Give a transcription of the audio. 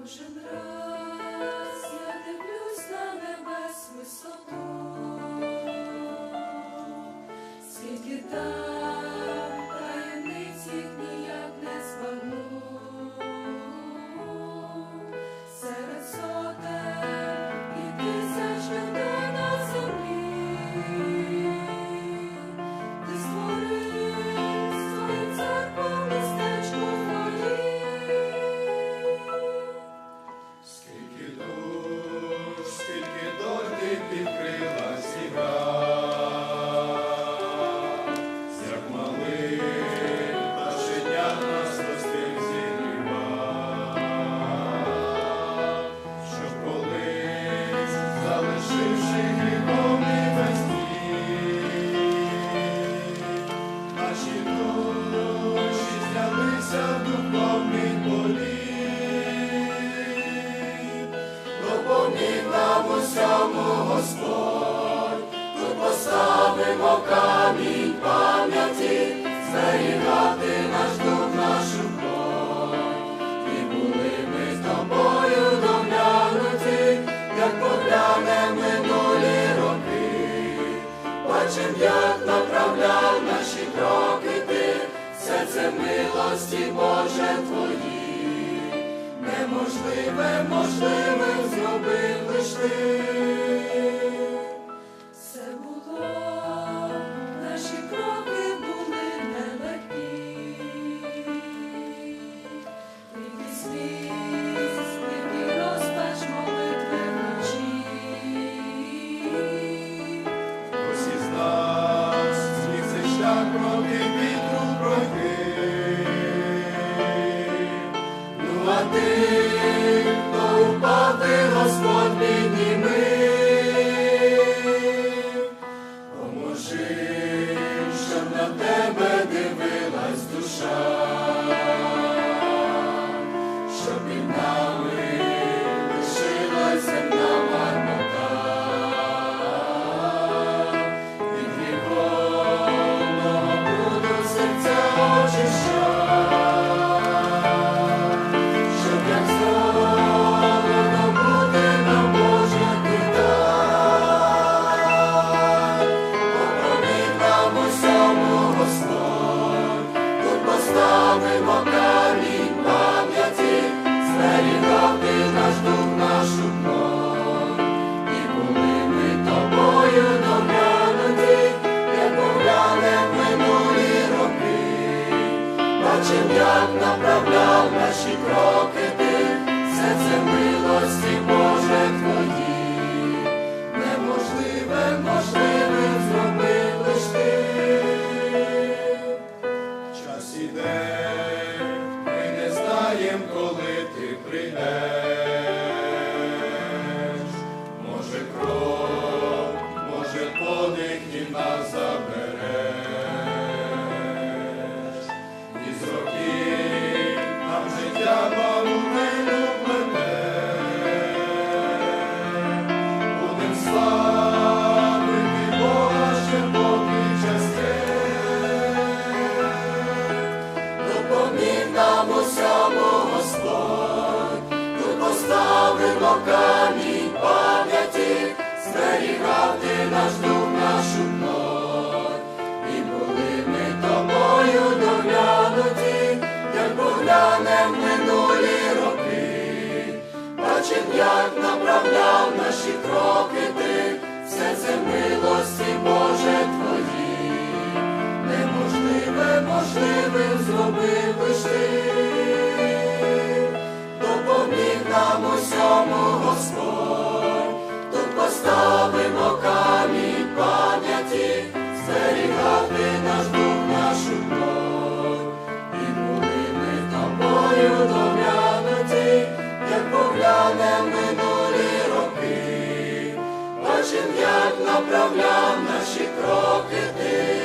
Боже, брат. Славу сьому Господь, тут поставимо камінь пам'яті, зберігати наш дух, нашу плоть. І були ми з тобою доглянуті, як поглянем минулі роки, бачим, як направляв наші кроки ти, серце милості Боже Твої неможливе можливе, зробили лиш ти. Abraão, Abraão, México. як направляв наші кроки ти, все це милості, Боже твої, неможливе, можливим зробив лиш ти, допоміг нам усьому Господь. направляв наші кроки ти.